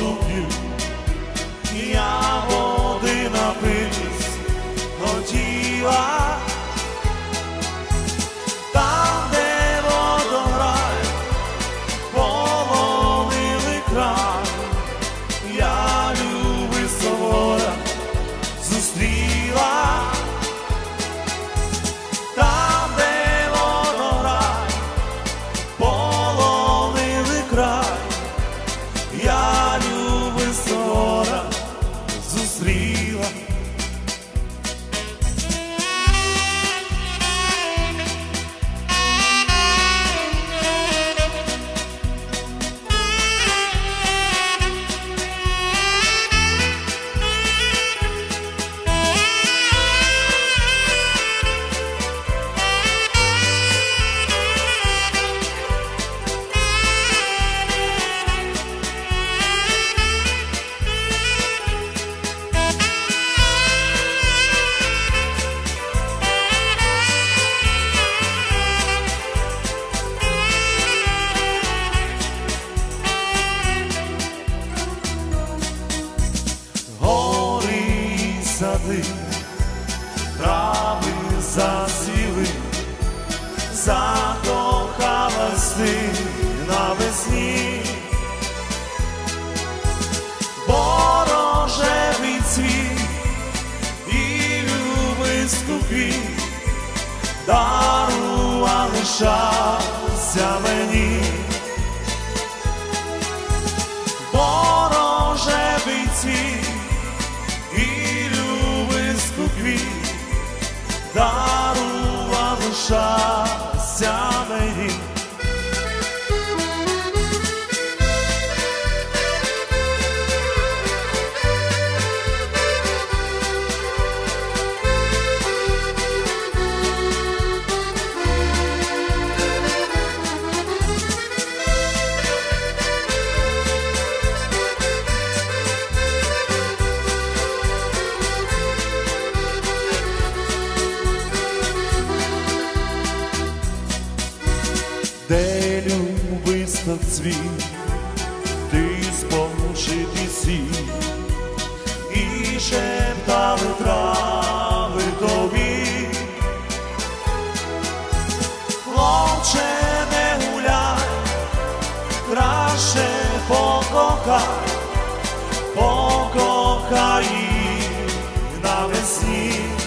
of you. Сади, трави засіли, закохалась ти навесні. Ворожевий цвіт і люби скупі, дарували щастя мені. Дарували щастя де любисток цвіт, ти спочити сі, і шептали трави тобі. Хлопче, не гуляй, краще покохай, покохай навесні.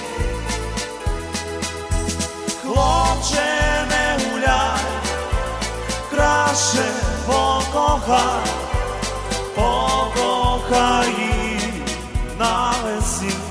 покохай, покохай на весні.